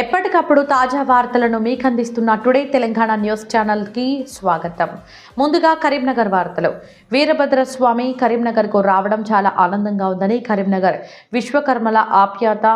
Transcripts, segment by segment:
ఎప్పటికప్పుడు తాజా వార్తలను మీకు అందిస్తున్న టుడే తెలంగాణ న్యూస్ ఛానల్కి స్వాగతం. ముందుగా కరీంనగర్ వార్తలు. వీరభద్ర స్వామి కరీంనగర్కు రావడం చాలా ఆనందంగా ఉందని కరీంనగర్ విశ్వకర్మల ఆప్యాత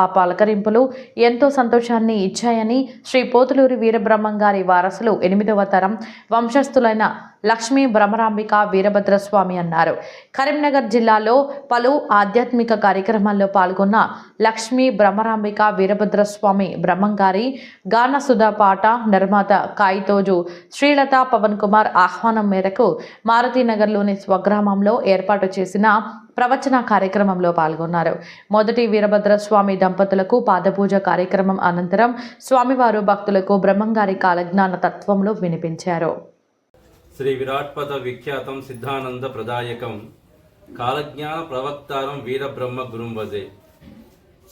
ఆ పలకరింపులు ఎంతో సంతోషాన్ని ఇచ్చాయని శ్రీ పోతులూరి వీరబ్రహ్మం గారి వారసులు ఎనిమిదవ తరం వంశస్థులైన లక్ష్మీ భ్రమరాంబిక వీరభద్రస్వామి అన్నారు. కరీంనగర్ జిల్లాలో పలు ఆధ్యాత్మిక కార్యక్రమాల్లో పాల్గొన్న లక్ష్మీ భ్రమరాంబిక వీరభద్రస్వామి బ్రహ్మంగారి గానసుధా పాట నిర్మాత కాయితోజు శ్రీలత పవన్ కుమార్ ఆహ్వానం మేరకు మారుతీనగర్లోని స్వగ్రామంలో ఏర్పాటు చేసిన ప్రవచన కార్యక్రమంలో పాల్గొన్నారు. మొదటి వీరభద్రస్వామి దంపతులకు పాదపూజ కార్యక్రమం అనంతరం స్వామివారు భక్తులకు బ్రహ్మంగారి కాలజ్ఞాన తత్వంలో వినిపించారు. శ్రీ విరాట్పద విఖ్యాతం సిద్ధానంద ప్రదాయకం. కాలజ్ఞాన ప్రవక్తారం వీరబ్రహ్మ గురుం వదే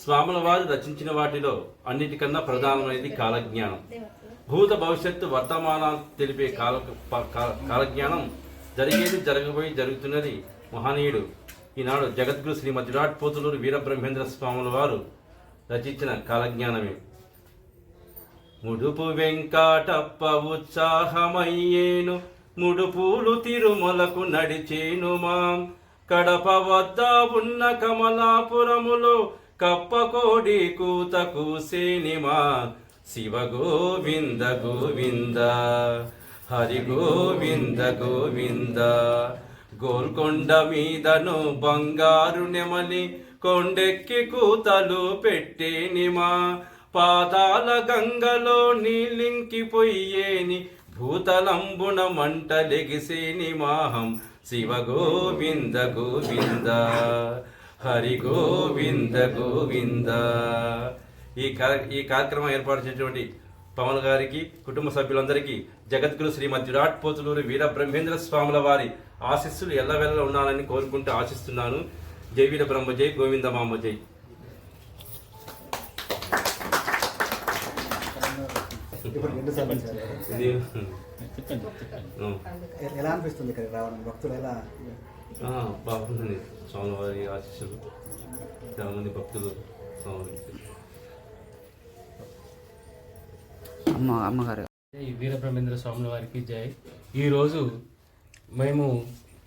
స్వాముల వారు రచించిన వాటిలో అన్నిటికన్నా ప్రధానమైనది కాలజ్ఞానం. భూత భవిష్యత్తు వర్తమానాలు తెలిపే కాల కాలజ్ఞానం జరిగేది జరగబోయి జరుగుతున్నది మహనీయుడు. ఈనాడు జగద్గురు శ్రీమద్ విరాట్ పోతులూరు వీరబ్రహ్మేంద్ర స్వాముల వారు రచించిన కాలజ్ఞానమే. ముడుపు వెంకటప్ప ఉత్సాహమయ్యేను ముడుపులు తిరుమలకు నడిచేనుమా. కడప వద్ద ఉన్న కమలాపురములో కప్పకోడి కూత కూసేనిమా శివ గోవింద గోవింద హరి గోవింద గోవింద. గోల్కొండ మీదను బంగారు నెమలి కొండెక్కి కూతలు పెట్టేనిమా. పాదాల గంగలో నీలింకిపోయేని భూతలంబున మంటలిగిసేని మాహం శివ గోవింద గోవింద. హరి గోవింద గోవింద. ఈ ఈ కార్యక్రమం ఏర్పాటు చేసినటువంటి పవన్ గారికి కుటుంబ సభ్యులందరికీ జగద్గురు శ్రీమద్ విరాట్ పోతులూరు వీర బ్రహ్మేంద్ర స్వాముల వారి ఆశీస్సులు ఎల్లవెల్ల ఉండాలని కోరుకుంటూ ఆశిస్తున్నాను. జై వీర బ్రహ్మ జై గోవింద మామ జై. ఇప్పుడు రెండు సార్లు వచ్చారు. ఇది ఆ, ఎ- ఎలా అనిపిస్తుంది ఇక్కడ రావడం? భక్తులు ఎలా? ఆ, బాగుంది స్వామి వారి ఆశీస్సులు చాలా మంది భక్తులు అమ్మ అమ్మగారు. జై వీరబ్రహ్మేంద్ర స్వాముల వారికి జై ఈరోజు మేము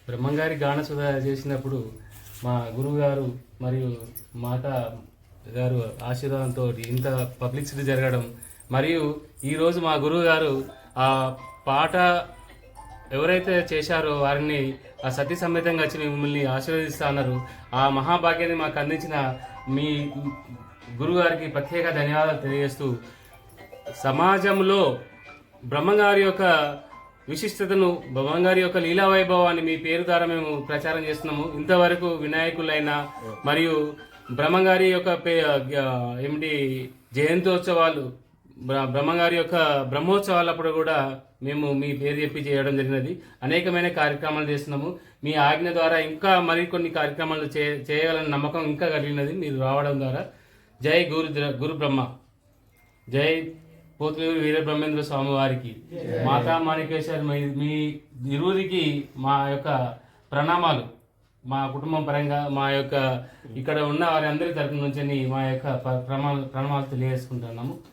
బ్రహ్మంగారి గానసుధ చేసినప్పుడు మా గురువు గారు మరియు మాత గారు ఆశీర్వాదంతో ఇంత పబ్లిసిటీ జరగడం మరియు ఈరోజు మా గురువు గారు ఆ పాట ఎవరైతే చేశారో వారిని ఆ సతీ సమేతంగా వచ్చి మిమ్మల్ని ఆశీర్వదిస్తా అన్నారు. ఆ మహాభాగ్యాన్ని మాకు అందించిన మీ గురుగారికి ప్రత్యేక ధన్యవాదాలు తెలియజేస్తూ సమాజంలో బ్రహ్మంగారి యొక్క విశిష్టతను బ్రహ్మంగారి యొక్క లీలా వైభవాన్ని మీ పేరు ద్వారా మేము ప్రచారం చేస్తున్నాము. ఇంతవరకు వినాయకులైన మరియు బ్రహ్మంగారి యొక్క పే ఏమిటి జయంతోత్సవాలు బ్రహ్మంగారి యొక్క బ్రహ్మోత్సవాలప్పుడు కూడా మేము మీ పేరు చెప్పి చేయడం జరిగినది. అనేకమైన కార్యక్రమాలు చేస్తున్నాము. మీ ఆజ్ఞ ద్వారా ఇంకా మరికొన్ని కార్యక్రమాలు చే చేయగలని నమ్మకం ఇంకా కలిగినది మీరు రావడం ద్వారా. జై గురు గురు బ్రహ్మ. జై పోతులూరు వీరబ్రహ్మేంద్ర స్వామి వారికి మాతా మాణికేశ్వర్ మీ మీ ఇరువురికి మా యొక్క ప్రణామాలు. మా కుటుంబం పరంగా మా యొక్క ఇక్కడ ఉన్న వారి అందరి తరపు నుంచి మా యొక్క ప్ర- ప్రమాణ ప్రణామాలు తెలియజేసుకుంటున్నాము.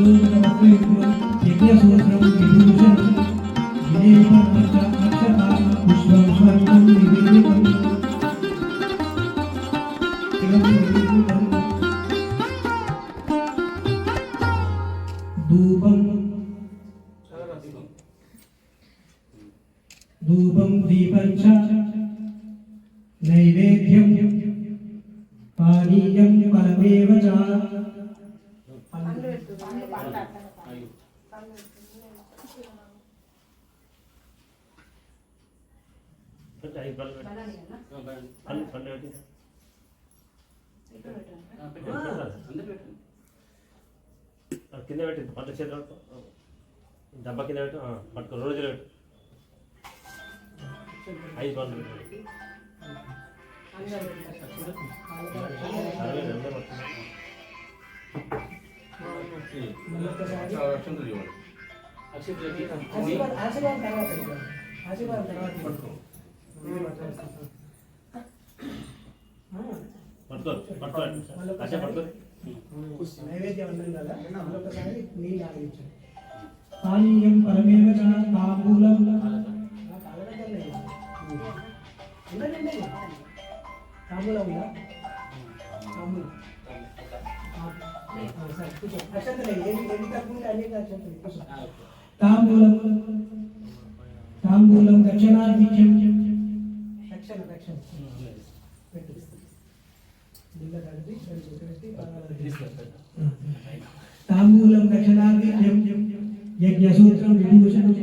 파리 향기 바람에 맞아. नैवेद्यं पानीयं परमेव च కింద పెట్టి పంట చేతి పట్టుకో. డబ్బా కింద పెట్టు పట్టుకో రెండు చేతులు పెట్టు ఐదు పండ్లు పెట్టు ఆశీర్వాదం తర్వాత ఆశీర్వాదం తర్వాత పానీయం పరమేవ తాంబూలం తాంబూలం ఉందా తాంబూలం తాంబూలం దక్షిణాధిక్యం దక్షిణ దక్షిణ పెట్టు బిల్ల కలిపి తాంబూలం దక్షిణాధిక్యం యజ్ఞసూత్రం విభూషణం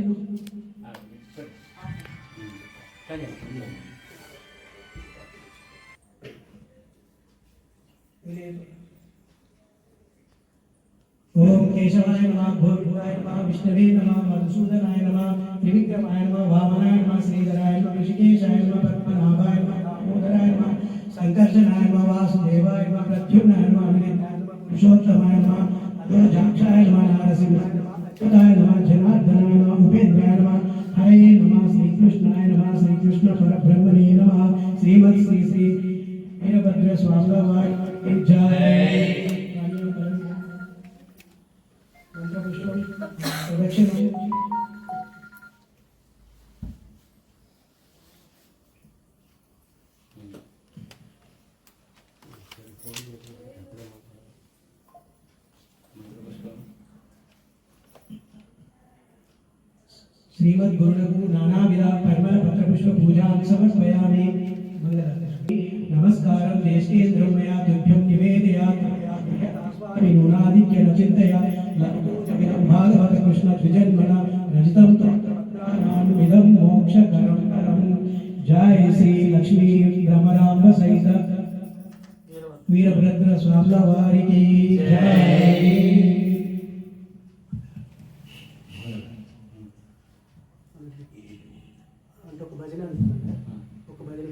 ओम केशवाय नमः भोगपुराय नमः, विष्णुवे नमः, मधुसूदनाय नमः, त्रिविक्रमाय नमः, वामनाय नमः, श्रीधराय नमः, ऋषिकेशाय नमः, पद्मनाभाय नमः, दामोदराय नमः शंकरजनाय नमः, वासुदेवाय नमः, प्रद्युम्नाय नमः, अभिनेताय नमः, पुरुषोत्तमाय नमः अधोजाक्षाय नमः, नारसिंहाय नमः, अच्युताय नमः, जनार्दनाय नमः, उपेन्द्राय नमः हरे नमः, श्रीकृष्णाय नमः श्रीकृष्ण परब्रह्मणे नमः श्रीमत् श्री श्री वीरभद्र स्वामी जय। बैठे रहो श्रीमद गुरुनगु नाना विरा परमल पत्र पुष्प पूजा समर्पयामि मंगल नमस्कारम देश के द्रव्यया कृष्ण द्विजन्मन रजतम कृष्णद्विजन्मन विदम मोक्ष करम करम जय श्री लक्ष्मी भ्रमराम्ब सहित वीरभद्र स्वामला वारी की जय ఒక భజన ఒక భజన